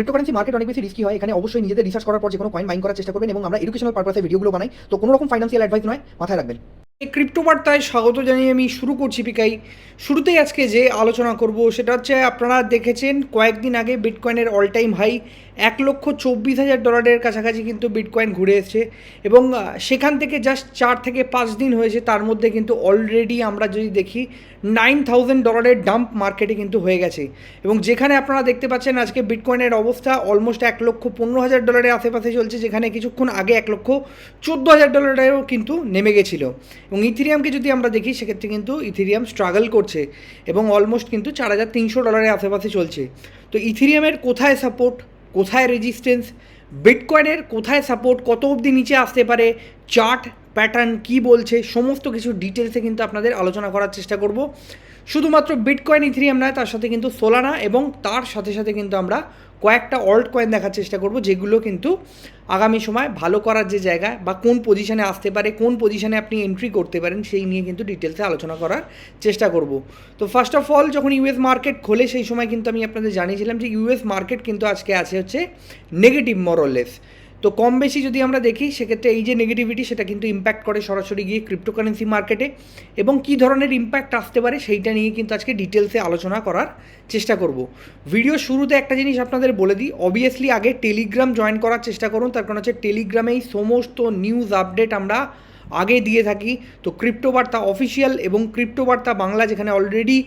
Cryptocurrency market অনেক বেশি risky হয়, এখানে অবশ্যই নিজেদের রিসার্চ করার পর যে কোনো কয়েন মাইন করার চেষ্টা করবেন এবং আমরা এডুকেশনাল পারপাসে ভিডিওগুলো বানাই। তো কোনো রকম ফাইন্যান্সিয়াল অ্যাডভাইস নয়, মাথায় রাখবেন। ক্রিপ্টো বার্তায় স্বাগত জানিয়ে আমি শুরু করছি পিকাই। শুরুতেই আজকে যে আলোচনা করব সেটা হচ্ছে, আপনারা দেখেছেন, কয়েকদিন আগে বিটকয়েনের অল টাইম হাই এক লক্ষ চব্বিশ হাজার ডলারের কাছাকাছি কিন্তু বিটকয়েন ঘুরে এসছে এবং সেখান থেকে জাস্ট চার থেকে পাঁচ দিন হয়েছে, তার মধ্যে কিন্তু অলরেডি আমরা যদি দেখি নাইন থাউজেন্ড ডলারের ডাম্প মার্কেটে কিন্তু হয়ে গেছে। এবং যেখানে আপনারা দেখতে পাচ্ছেন আজকে বিটকয়েনের অবস্থা অলমোস্ট এক লক্ষ পনেরো হাজার ডলারের আশেপাশে চলছে, যেখানে কিছুক্ষণ আগে এক লক্ষ চোদ্দ হাজার ডলারেরও কিন্তু নেমে গেছিল। এবং ইথিরিয়ামকে যদি আমরা দেখি, সেক্ষেত্রে কিন্তু ইথিরিয়াম স্ট্রাগল করছে এবং অলমোস্ট কিন্তু চার হাজার তিনশো ডলারের আশেপাশে চলছে। তো ইথিরিয়ামের কোথায় সাপোর্ট কোথায় রেজিস্ট্যান্স বিটকয়েনের কোথায় সাপোর্ট কত অবধি নিচে আসতে পারে? চার্ট প্যাটার্ন কি বলছে? সমস্ত কিছু ডিটেলসে কিন্তু আপনাদের আলোচনা করার চেষ্টা করব। শুধুমাত্র বিটকয়েন ইথিরিয়াম নয়, তার সাথে কিন্তু সোলানা এবং তার সাথে সাথে কিন্তু আমরা কয়েকটা অল্ট কয়েন দেখার চেষ্টা করব, যেগুলো কিন্তু আগামী সময় ভালো করার যে জায়গা বা কোন পজিশনে আসতে পারে, কোন পজিশনে আপনি এন্ট্রি করতে পারেন, সেই নিয়ে কিন্তু ডিটেলসে আলোচনা করার চেষ্টা করব। তো ফার্স্ট অফ অল যখন ইউএস মার্কেট খোলে, সেই সময় কিন্তু আমি আপনাদের জানিয়েছিলাম যে ইউএস মার্কেট কিন্তু আজকে আছে হচ্ছে নেগেটিভ মরলেস তো কম বেশি যদি আমরা দেখি, সেক্ষেত্রে এই যে নেগেটিভিটি সেটা কিন্তু ইম্প্যাক্ট করে সরাসরি গিয়ে ক্রিপ্টোকারেন্সি মার্কেটে এবং কী ধরনের ইম্প্যাক্ট আসতে পারে, সেইটা নিয়ে কিন্তু আজকে ডিটেলসে আলোচনা করার চেষ্টা করব। ভিডিও শুরুতে একটা জিনিস আপনাদের বলে দিই। অবভিয়াসলি আগে টেলিগ্রাম জয়েন করার চেষ্টা করুন। তার কারণ হচ্ছে টেলিগ্রামেই সমস্ত নিউজ আপডেট আমরা আগে দিয়ে থাকি। তো ক্রিপ্টোবার্তা অফিসিয়াল এবং ক্রিপ্টোবার্তা বাংলা যেখানে অলরেডি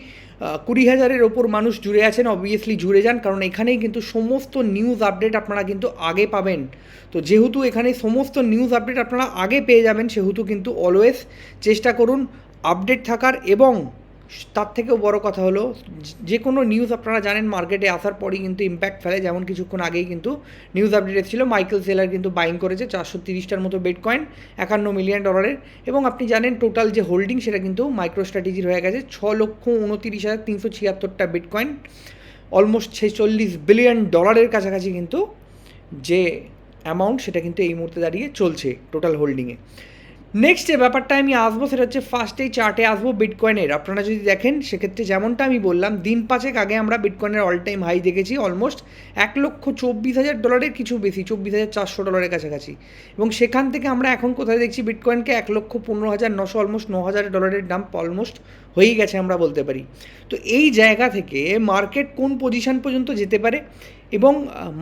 কুড়ি হাজারের ওপর মানুষ জুড়ে আছেন অবভিয়াসলি জুড়ে যান। কারণ এখানেই কিন্তু সমস্ত নিউজ আপডেট আপনারা কিন্তু আগে পাবেন। তো যেহেতু এখানে সমস্ত নিউজ আপডেট আপনারা আগে পেয়ে যাবেন, সেহেতু কিন্তু অলওয়েজ চেষ্টা করুন আপডেট থাকার এবং তার থেকেও বড় কথা হলো, যে কোনো নিউজ আপনারা জানেন মার্কেটে আসার পরই কিন্তু ইম্প্যাক্ট ফেলে, যেমন কিছুক্ষণ আগেই কিন্তু নিউজ আপডেট এসেছিল মাইকেল সেলার কিন্তু বাইং করেছে চারশো তিরিশটার মতো বেড কয়েন একান্ন মিলিয়ন ডলারের এবং আপনি জানেন টোটাল যে হোল্ডিং সেটা কিন্তু মাইক্রো স্ট্র্যাটেজির হয়ে গেছে ছ লক্ষ উনতিরিশ হাজার তিনশো ছিয়াত্তরটা বেড কয়েন অলমোস্ট ছেচল্লিশ বিলিয়ন ডলারের কাছাকাছি কিন্তু যে অ্যামাউন্ট সেটা কিন্তু এই মুহূর্তে দাঁড়িয়ে চলছে টোটাল হোল্ডিংয়ে নেক্সট যে ব্যাপারটা আমি আসব সেটা হচ্ছে ফার্স্টেই চার্টে আসব বিটকয়েনের আপনারা যদি দেখেন, সেক্ষেত্রে যেমনটা আমি বললাম, দিন পাঁচেক আগে আমরা বিটকয়েনের অল টাইম হাই দেখেছি অলমোস্ট এক লক্ষ চব্বিশ হাজার ডলারের কিছু বেশি, চব্বিশ হাজার চারশো ডলারের কাছাকাছি। এবং সেখান থেকে আমরা এখন কোথায় দেখছি বিটকয়েনকে এক লক্ষ পনেরো হাজার নশো অলমোস্ট ন হাজার ডলারের দাম অলমোস্ট হয়েই গেছে আমরা বলতে পারি। তো এই জায়গা থেকে মার্কেট কোন পজিশন পর্যন্ত যেতে পারে? এবং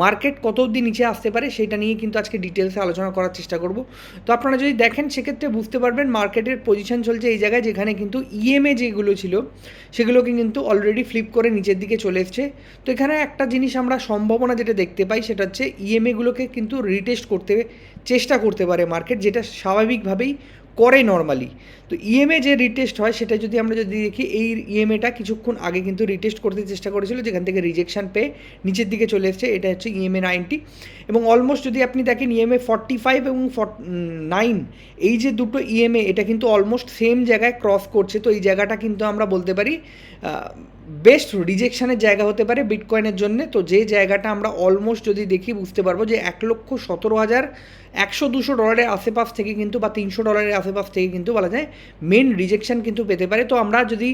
মার্কেট কত অবধি নিচে আসতে পারে সেটা নিয়ে কিন্তু আজকে ডিটেলসে আলোচনা করার চেষ্টা করব। তো আপনারা যদি দেখেন, সেক্ষেত্রে বুঝতে পারবেন মার্কেটের পজিশন চলছে এই জায়গায় যেখানে কিন্তু ইএমএ যেগুলো ছিল, সেগুলোকে কিন্তু অলরেডি ফ্লিপ করে নিচের দিকে চলে এসছে। তো এখানে একটা জিনিস আমরা সম্ভাবনা যেটা দেখতে পাই, সেটা হচ্ছে ইএমএগুলোকে কিন্তু রিটেস্ট করতে, চেষ্টা করতে পারে মার্কেট যেটা স্বাভাবিকভাবেই করে নর্মালি তো ইএমএ যে রিটেস্ট হয়, সেটা যদি আমরা যদি দেখি, এই ইএমএটা কিছুক্ষণ আগে কিন্তু রিটেস্ট করতে চেষ্টা করেছিল, যেখান থেকে রিজেকশন পেয়ে নিচের দিকে চলে এসছে, এটা হচ্ছে ইএমএ নাইনটি এবং অলমোস্ট যদি আপনি দেখেন ইএমএ ফর্টি ফাইভ এবং নাইন এই যে দুটো ইএমএ এটা কিন্তু অলমোস্ট সেম জায়গায় ক্রস করছে। তো এই জায়গাটা কিন্তু আমরা বলতে পারি বেস্ট রিজেকশনের জায়গা হতে পারে বিটকয়েনের জন্য। তো যে জায়গাটা আমরা অলমোস্ট যদি দেখি, বুঝতে পারব যে এক লক্ষ সতেরো হাজার একশো দুশো ডলারের আশেপাশ থেকে কিন্তু বা তিনশো ডলারের আশেপাশ থেকে কিন্তু বলা যায় মেন রিজেকশন কিন্তু পেতে পারে। তো আমরা যদি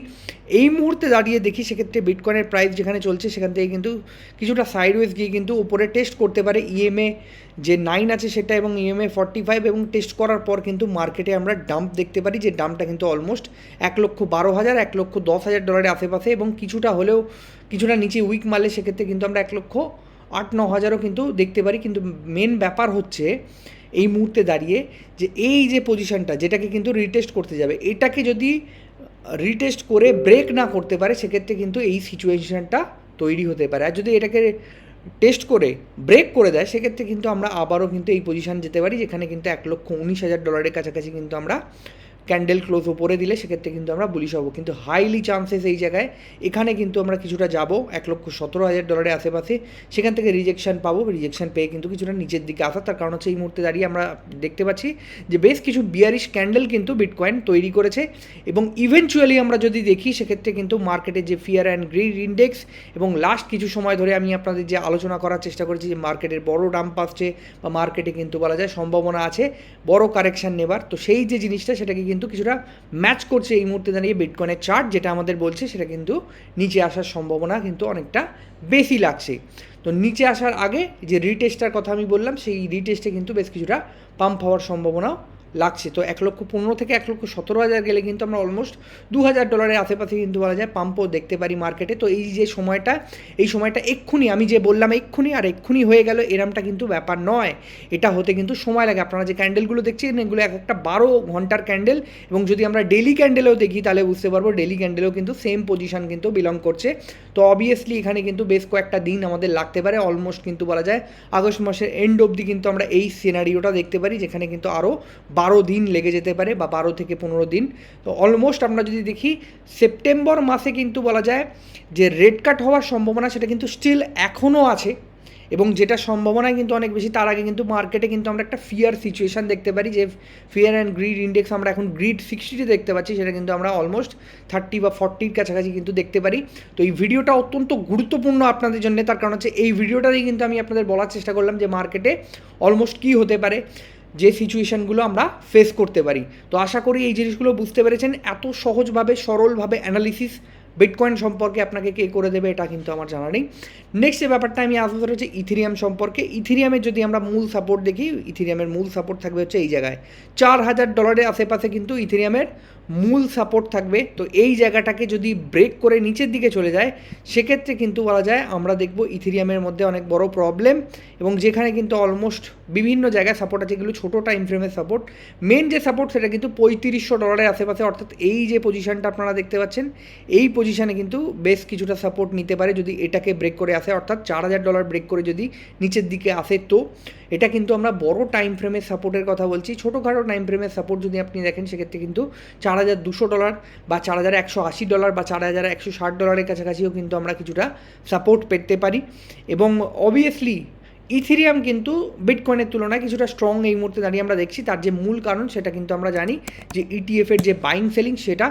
এই মুহূর্তে দাঁড়িয়ে দেখি, সেক্ষেত্রে বিটকয়েনের প্রাইস যেখানে চলছে, সেখান থেকে কিন্তু কিছুটা সাইডওয়েজ গিয়ে কিন্তু উপরে টেস্ট করতে পারে। ইএমএ যে নাইন আছে সেটা এবং ইএমএ ফর্টি ফাইভ এবং টেস্ট করার পর কিন্তু মার্কেটে আমরা ডাম্প দেখতে পারি, যে ডাম্পটা কিন্তু অলমোস্ট এক লক্ষ বারো হাজার, এক লক্ষ দশ হাজার ডলারের আশেপাশে এবং কিছুটা হলেও কিছুটা নিচে উইক মারলে সেক্ষেত্রে কিন্তু আমরা এক লক্ষ আট, ন হাজারও কিন্তু দেখতে পারি, কিন্তু মেন ব্যাপার হচ্ছে এই মুহূর্তে দাঁড়িয়ে যে এই যে পজিশনটা যেটাকে কিন্তু রিটেস্ট করতে যাবে, এটাকে যদি রিটেস্ট করে ব্রেক না করতে পারে, সেক্ষেত্রে কিন্তু এই সিচুয়েশনটা তৈরি হতে পারে। আর যদি এটাকে টেস্ট করে ব্রেক করে দেয়, সেক্ষেত্রে কিন্তু আমরা আবারও কিন্তু এই পজিশান যেতে পারি, যেখানে কিন্তু এক লক্ষ উনিশ হাজার ডলারের কাছাকাছি কিন্তু আমরা ক্যান্ডেল ক্লোজ ওপরে দিলে সেক্ষেত্রে কিন্তু আমরা বুলিশ হব। কিন্তু হাইলি চান্সেস এই জায়গায়, এখানে কিন্তু আমরা কিছুটা যাব, এক লক্ষ সতেরো হাজার ডলারের আশেপাশে। সেখান থেকে রিজেকশন পাবো রিজেকশন পেয়ে কিন্তু কিছুটা নিচের দিকে আসা তার কারণ হচ্ছে এই মুহূর্তে দাঁড়িয়ে আমরা দেখতে পাচ্ছি যে বেশ কিছু বিয়ারিশ ক্যান্ডেল কিন্তু বিটকয়েন তৈরি করেছে। এবং ইভেনচুয়ালি আমরা যদি দেখি, সেক্ষেত্রে কিন্তু মার্কেটে যে ফিয়ার অ্যান্ড গ্রিড ইন্ডেক্স এবং লাস্ট কিছু সময় ধরে আমি আপনাদের যে আলোচনা করার চেষ্টা করেছি যে মার্কেটের বড় ডাম্প আসছে বা মার্কেটে কিন্তু বলা যায় সম্ভাবনা আছে, বড় কারেকশান নেবার। তো সেই যে জিনিসটা, সেটাকে কিন্তু কিন্তু কিছুটা ম্যাচ করছে এই মুহূর্তে দাঁড়িয়ে বিটকয়েনের চার্ট যেটা আমাদের বলছে সেটা কিন্তু নিচে আসার সম্ভাবনা কিন্তু অনেকটা বেশি লাগছে। তো নিচে আসার আগে যে রিটেস্টার কথা আমি বললাম, সেই রিটেস্টে কিন্তু বেশ কিছুটা পাম্প হওয়ার সম্ভাবনাও লাগছে। তো এক লক্ষ পনেরো থেকে এক লক্ষ সতেরো হাজার গেলে কিন্তু আমরা অলমোস্ট দু হাজার ডলারের আশেপাশে কিন্তু বলা যায় পাম্পও দেখতে পারি মার্কেটে তো এই যে সময়টা, এই সময়টা এক্ষুনি, আমি যে বললাম এক্ষুনি আর এক্ষুনি হয়ে গেল, এরমটা কিন্তু ব্যাপার নয়। এটা হতে কিন্তু সময় লাগে। আপনারা যে ক্যান্ডেলগুলো দেখছেন, এগুলো এক একটা বারো ঘণ্টার ক্যান্ডেল এবং যদি আমরা ডেলি ক্যান্ডেলেও দেখি, তাহলে বুঝতে পারব ডেলি ক্যান্ডেলেও কিন্তু সেম পজিশন কিন্তু বিলং করছে। তো অবভিয়াসলি এখানে কিন্তু বেশ কয়েকটা দিন আমাদের লাগতে পারে। অলমোস্ট কিন্তু বলা যায় আগস্ট মাসের এন্ড অবধি কিন্তু আমরা এই সিনারিওটা দেখতে পারি, যেখানে কিন্তু আরও বারো দিন লেগে যেতে পারে বা বারো থেকে পনেরো দিন। তো অলমোস্ট আমরা যদি দেখি সেপ্টেম্বর মাসে কিন্তু বলা যায় যে রেড কাট হওয়ার সম্ভাবনা সেটা কিন্তু স্টিল এখনও আছে এবং যেটা সম্ভাবনা কিন্তু অনেক বেশি, তার আগে কিন্তু মার্কেটে কিন্তু আমরা একটা ফিয়ার সিচুয়েশান দেখতে পারি যে ফিয়ার অ্যান্ড গ্রিড ইন্ডেক্স আমরা এখন গ্রিড সিক্সটিতে দেখতে পাচ্ছি, সেটা কিন্তু আমরা অলমোস্ট থার্টি বা ফর্টির কাছাকাছি কিন্তু দেখতে পারি। তো এই ভিডিওটা অত্যন্ত গুরুত্বপূর্ণ আপনাদের জন্য, তার কারণ হচ্ছে এই ভিডিওটাতেই কিন্তু আমি আপনাদের বলার চেষ্টা করলাম যে মার্কেটে অলমোস্ট কী হতে পারে। যে সিচুয়েশানগুলো আমরা ফেস করতে পারি। তো আশা করি এই জিনিসগুলো বুঝতে পেরেছেন। এত সহজভাবে, সরলভাবে অ্যানালিসিস বিটকয়েন সম্পর্কে আপনাকে কে করে দেবে এটা কিন্তু আমার জানা নেই। নেক্সট যে ব্যাপারটা আমি আসব সেটা হচ্ছে ইথিরিয়াম সম্পর্কে। ইথিরিয়ামের যদি আমরা মূল সাপোর্ট দেখি ইথিরিয়ামের মূল সাপোর্ট থাকবে হচ্ছে এই জায়গায়। চার হাজার ডলারের আশেপাশে কিন্তু ইথিরিয়ামের মূল সাপোর্ট থাকবে। তো এই জায়গাটাকে যদি ব্রেক করে নিচের দিকে চলে যায়, সেক্ষেত্রে কিন্তু বলা যায় আমরা দেখব ইথিরিয়ামের মধ্যে অনেক বড় প্রবলেম এবং যেখানে কিন্তু অলমোস্ট বিভিন্ন জায়গায় সাপোর্ট আছে। যেগুলো ছোটো টাইম ফ্রেমের সাপোর্ট মেন যে সাপোর্ট সেটা কিন্তু পঁয়ত্রিশশো ডলারের আশেপাশে। অর্থাৎ এই যে পজিশানটা আপনারা দেখতে পাচ্ছেন, এই পজিশানে কিন্তু বেশ কিছুটা সাপোর্ট নিতে পারে যদি এটাকে ব্রেক করে আসে। অর্থাৎ চার হাজার ডলার ব্রেক করে যদি নিচের দিকে আসে তো। এটা কিন্তু আমরা বড় টাইম ফ্রেমের সাপোর্টের কথা বলছি। ছোটোখাটো টাইম ফ্রেমের সাপোর্ট যদি আপনি দেখেন, সেক্ষেত্রে কিন্তু চার হাজার দুশো ডলার বা চার হাজার একশো আশি ডলার বা চার হাজার একশো ষাট ডলারের কাছাকাছিও কিন্তু আমরা কিছুটা সাপোর্ট পেতে পারি। এবং অবভিয়াসলি ইথিরিয়াম কিন্তু বিটকয়েনের তুলনায় কিছুটা স্ট্রং এই মুহূর্তে দাঁড়িয়ে আমরা দেখছি। তার যে মূল কারণ, সেটা কিন্তু আমরা জানি যে ইটিএফের যে বাইং সেলিং সেটা।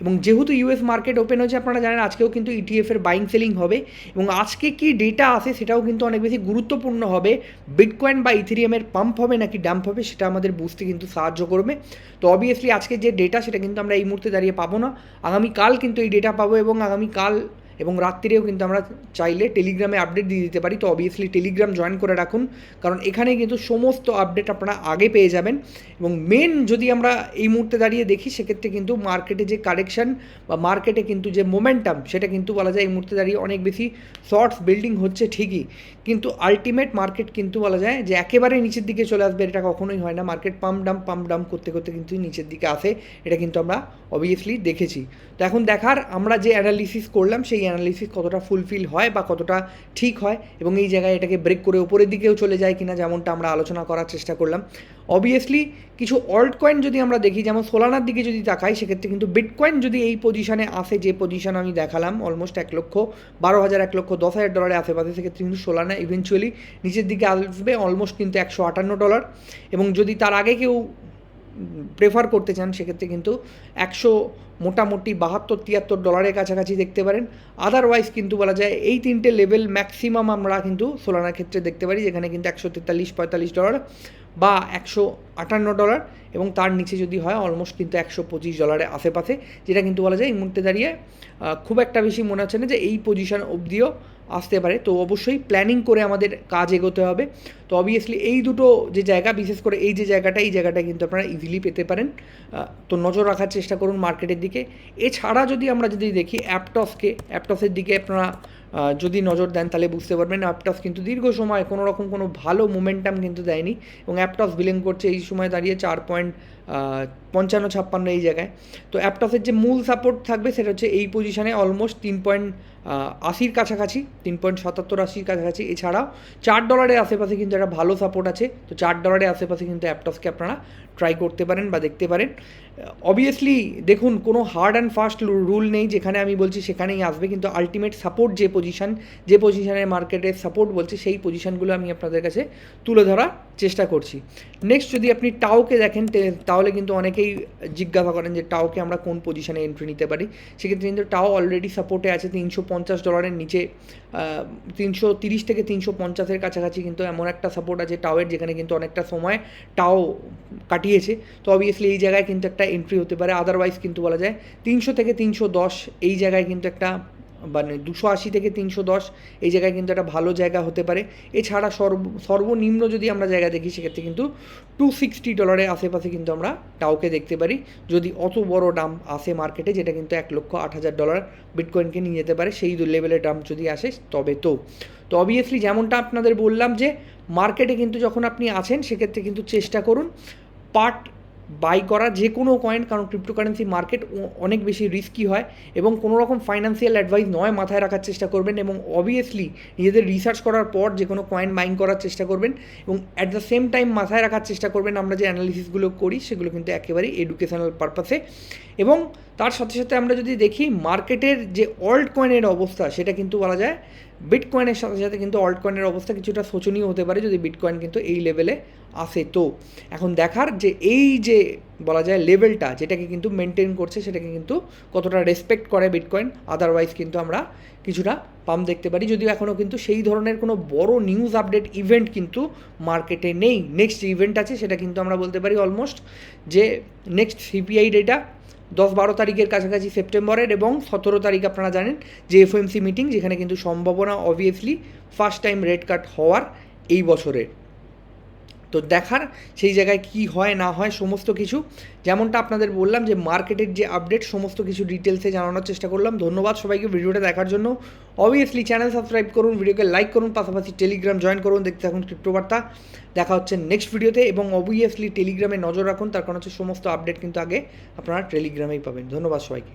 এবং যেহেতু ইউএস মার্কেট ওপেন হয়েছে, আপনারা জানেন, আজকেও কিন্তু ইটিএফের বাইং সেলিং হবে। এবং আজকে কি ডেটা আসে, সেটাও কিন্তু অনেক বেশি গুরুত্বপূর্ণ হবে। বিটকয়েন বা ইথিরিয়ামের পাম্প হবে নাকি ড্যাম্প হবে, সেটা আমাদের বুঝতে কিন্তু সাহায্য করবে। তো অবভিয়াসলি আজকে যে ডেটা সেটা কিন্তু আমরা এই মুহূর্তে দাঁড়িয়ে পাবো না। আগামীকাল কিন্তু এই ডেটা পাবো এবং আগামীকাল এবং রাত্রিরেও কিন্তু আমরা চাইলে টেলিগ্রামে আপডেট দিয়ে দিতে পারি। তো অবভিয়াসলি টেলিগ্রাম জয়েন করে রাখুন, কারণ এখানে কিন্তু সমস্ত আপডেট আপনারা আগে পেয়ে যাবেন। এবং মেন যদি আমরা এই মুহূর্তে দাঁড়িয়ে দেখি, সেক্ষেত্রে কিন্তু মার্কেটে যে কারেকশন বা মার্কেটে কিন্তু যে মোমেন্টাম সেটা কিন্তু বলা যায় এই মুহূর্তে দাঁড়িয়ে অনেক বেশি শর্টস বিল্ডিং হচ্ছে ঠিকই। কিন্তু আলটিমেট মার্কেট কিন্তু বলা যায় যে একেবারে নিচের দিকে চলে আসবে, এটা কখনোই হয় না। Market pump dump pump dump করতে করতে কিন্তু নিচের দিকে আসে, এটা কিন্তু আমরা অবভিয়াসলি দেখেছি। তো এখন দেখার আমরা যে অ্যানালিসিস করলাম, সেই অ্যানালিসিস কতটা ফুলফিল হয় বা কতটা ঠিক হয় এবং এই জায়গায় এটাকে ব্রেক করে উপরের দিকেও চলে যায় কিনা যেমনটা আমরা আলোচনা করার চেষ্টা করলাম। অবভিয়াসলি কিছু অল্ট কয়েন যদি আমরা দেখি, যেমন সোলানার দিকে যদি তাকাই, সেক্ষেত্রে কিন্তু বিটকয়েন যদি এই পজিশনে আসে, যে পজিশন আমি দেখালাম অলমোস্ট এক লক্ষ বারো হাজার, এক লক্ষ দশ হাজার ডলারের আশেপাশে সেক্ষেত্রে কিন্তু সোলানা ইভেনচুয়ালি নিচের দিকে আসবে অলমোস্ট কিন্তু একশো আটান্ন ডলার এবং যদি তার আগে কেউ প্রেফার করতে চান, সেক্ষেত্রে কিন্তু একশো মোটামুটি বাহাত্তর, তিয়াত্তর ডলারের কাছাকাছি দেখতে পারেন। আদারওয়াইজ কিন্তু বলা যায় এই তিনটে লেভেল ম্যাক্সিমাম আমরা কিন্তু সোলানার ক্ষেত্রে দেখতে পারি, যেখানে কিন্তু একশো তেতাল্লিশ, পঁয়তাল্লিশ ডলার বা একশো আটান্ন ডলার এবং তার নিচে যদি হয় অলমোস্ট কিন্তু একশো পঁচিশ ডলারের আশেপাশে, যেটা কিন্তু বলা যায় এই মুহূর্তে দাঁড়িয়ে খুব একটা বেশি মনে হচ্ছে না যে এই পজিশন অবধিও আসতে পারে। তো অবশ্যই প্ল্যানিং করে আমাদের কাজ এগোতে হবে। তো অবভিয়াসলি এই দুটো যে জায়গা, বিশেষ করে এই যে জায়গাটা, এই জায়গাটা কিন্তু আপনারা ইজিলি পেতে পারেন। তো নজর রাখার চেষ্টা করুন মার্কেটের দিকে। এছাড়া যদি আমরা যদি দেখি অ্যাপটসকে অ্যাপটসের দিকে আপনারা যদি নজর দেন তাহলে বুঝতে পারবেন অ্যাপটস কিন্তু দীর্ঘ সময় কোনো রকম কোনো ভালো মোমেন্টাম কিন্তু দেয়নি। এবং অ্যাপটস বিলিং করছে এই সময় দাঁড়িয়ে চার পয়েন্ট পঞ্চান্ন ছাপ্পান্ন এই জায়গায়। তো অ্যাপটসের যে মূল সাপোর্ট থাকবে সেটা হচ্ছে এই পজিশানে অলমোস্ট তিন পয়েন্ট আশির কাছাকাছি, তিন পয়েন্ট সাতাত্তর আশির কাছাকাছি। এছাড়াও চার ডলারের আশেপাশে কিন্তু একটা ভালো সাপোর্ট আছে। তো চার ডলারের আশেপাশে কিন্তু অ্যাপটসকে আপনারা ট্রাই করতে পারেন বা দেখতে পারেন। অবভিয়াসলি দেখুন, কোনো হার্ড অ্যান্ড ফাস্ট রুল নেই, যেখানে আমি বলছি সেখানেই আসবে, কিন্তু আলটিমেট সাপোর্ট যে পজিশান যে পজিশনের মার্কেটে সাপোর্ট বলছে, সেই পজিশানগুলো আমি আপনাদের কাছে তুলে ধরার চেষ্টা করছি। নেক্সট যদি আপনি টাওকে দেখেন তাহলে কিন্তু অনেকেই জিজ্ঞাসা করেন যে টাওকে আমরা কোন পজিশানে এন্ট্রি নিতে পারি। সেক্ষেত্রে কিন্তু টাও অলরেডি সাপোর্টে আছে তিনশো পঞ্চাশ ডলারের নিচে তিনশো তিরিশ থেকে তিনশো পঞ্চাশের কাছাকাছি কিন্তু এমন একটা সাপোর্ট আছে টাওয়ের যেখানে কিন্তু অনেকটা সময় টাও কাটিয়েছে তো অবভিয়াসলি এই জায়গায় কিন্তু একটা এন্ট্রি হতে পারে। আদারওয়াইজ কিন্তু বলা যায় তিনশো থেকে তিনশো দশ, এই জায়গায় কিন্তু একটা মানে দুশো আশি থেকে তিনশো দশ, এই জায়গায় কিন্তু একটা ভালো জায়গা হতে পারে। এছাড়া সর্ব, সর্বনিম্ন যদি আমরা জায়গা দেখি, সেক্ষেত্রে কিন্তু টু সিক্সটি ডলারের আশেপাশে কিন্তু আমরা টাউকে দেখতে পারি। যদি অত বড় দাম আসে মার্কেটে যেটা কিন্তু এক লক্ষ আট হাজার ডলার বিটকয়েনকে নিয়ে যেতে পারে, সেই লেভেলের দাম যদি আসে, তবে তো। তো অবভিয়াসলি যেমনটা আপনাদের বললাম যে মার্কেটে কিন্তু যখন আপনি আছেন, সেক্ষেত্রে কিন্তু চেষ্টা করুন পার্ট বাই করা যে কোনো কয়েন কারণ ক্রিপ্টোকারেন্সি মার্কেট অনেক বেশি রিস্কি হয় এবং কোনো রকম ফাইন্যান্সিয়াল অ্যাডভাইস নয়, মাথায় রাখার চেষ্টা করবেন এবং অবভিয়াসলি নিজেদের রিসার্চ করার পর যে কোনো কয়েন বাইং করার চেষ্টা করবেন এবং অ্যাট দ্য সেম টাইম মাথায় রাখার চেষ্টা করবেন আমরা যে অ্যানালিসিসগুলো করি, সেগুলো কিন্তু একেবারেই এডুকেশনাল পারপাসে এবং তার সাথে সাথে আমরা যদি দেখি মার্কেটের যে অল্ট কয়েনের অবস্থা, সেটা কিন্তু বলা যায় বিটকয়েনের সাথে সাথে কিন্তু অল্টকয়েনের অবস্থা কিছুটা শোচনীয় হতে পারে যদি বিটকয়েন কিন্তু এই লেভেলে আসে। তো এখন দেখার যে এই যে বলা যায় লেভেলটা যেটাকে কিন্তু মেনটেন করছে, সেটাকে কিন্তু কতটা রেসপেক্ট করে বিটকয়েন আদারওয়াইজ কিন্তু আমরা কিছুটা পাম্প দেখতে পারি। যদিও এখনও কিন্তু সেই ধরনের কোনো বড় নিউজ আপডেট ইভেন্ট কিন্তু মার্কেটে নেই। নেক্সট ইভেন্ট আছে, সেটা কিন্তু আমরা বলতে পারি অলমোস্ট যে নেক্সট সিপিআই ডেটা দশ বারো তারিখের কাছাকাছি সেপ্টেম্বরের এবং সতেরো তারিখ আপনারা জানেন যে এফ মিটিং যেখানে কিন্তু সম্ভাবনা obviously first time rate cut হওয়ার এই বছরের। তো দেখার সেই জায়গায় কি হয়, না হয়, সমস্ত কিছু। যেমনটা আপনাদের বললাম যে মার্কেটের যে আপডেট সমস্ত কিছু ডিটেলসে জানানোর চেষ্টা করলাম। ধন্যবাদ সবাইকে ভিডিওটা দেখার জন্য। অবভিয়াসলি চ্যানেল সাবস্ক্রাইব করুন, ভিডিওকে লাইক করুন, পাশাপাশি টেলিগ্রাম জয়েন করুন, দেখতে থাকুন ক্রিপ্টো বার্তা দেখা হচ্ছে নেক্সট ভিডিওতে এবং অবভিয়াসলি টেলিগ্রামে নজর রাখুন, তার কারণ হচ্ছে সমস্ত আপডেট কিন্তু আগে আপনারা টেলিগ্রামেই পাবেন। ধন্যবাদ সবাইকে।